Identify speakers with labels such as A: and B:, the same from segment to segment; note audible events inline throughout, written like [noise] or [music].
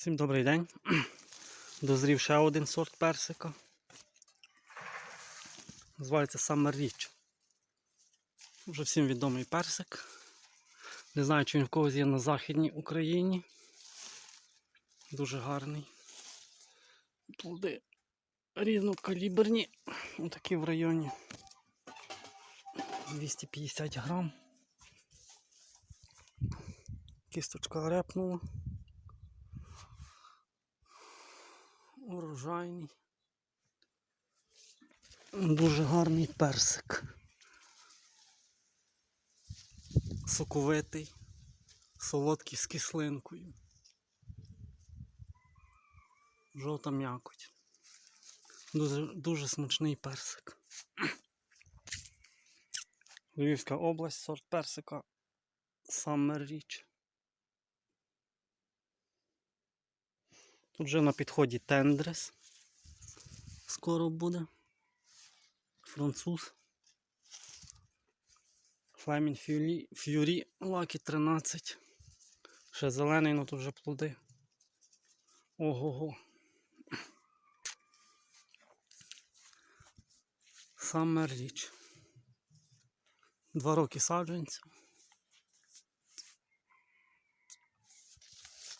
A: Всім добрий день. [clears throat] Дозрів ще один сорт персика. Називається Summer Rich. Вже всім відомий персик. Не знаю, чи він в когось є на Західній Україні. Дуже гарний. Плоди різнокаліберні. Отакі в районі 250 грам. Кісточка репнула. Урожайний. Дуже гарний персик. Соковитий, солодкий з кислинкою. Жовта м'якоть. Дуже, дуже смачний персик. Львівська область, сорт персика Summer Rich. Тут вже на підході тендрес. Скоро буде. Француз. Флемін Фюрі, Лакі 13. Ще зелений, ну тут вже плоди. Ого-го. Summer Rich. Два роки саджанцю.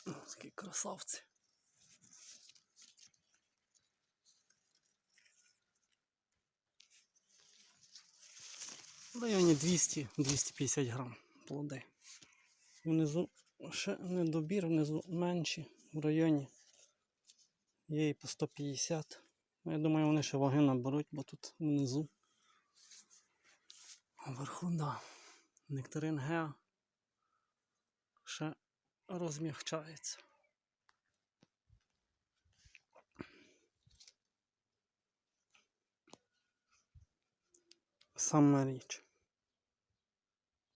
A: Ось Такі красавці. В районі 200-250 грам плоди. Внизу ще не добір, внизу менші, в районі є і по 150. Ну, Я думаю, вони ще ваги наберуть, бо тут внизу. А вверху, да. Нектарин Геа ще розмягчається. Саме річ.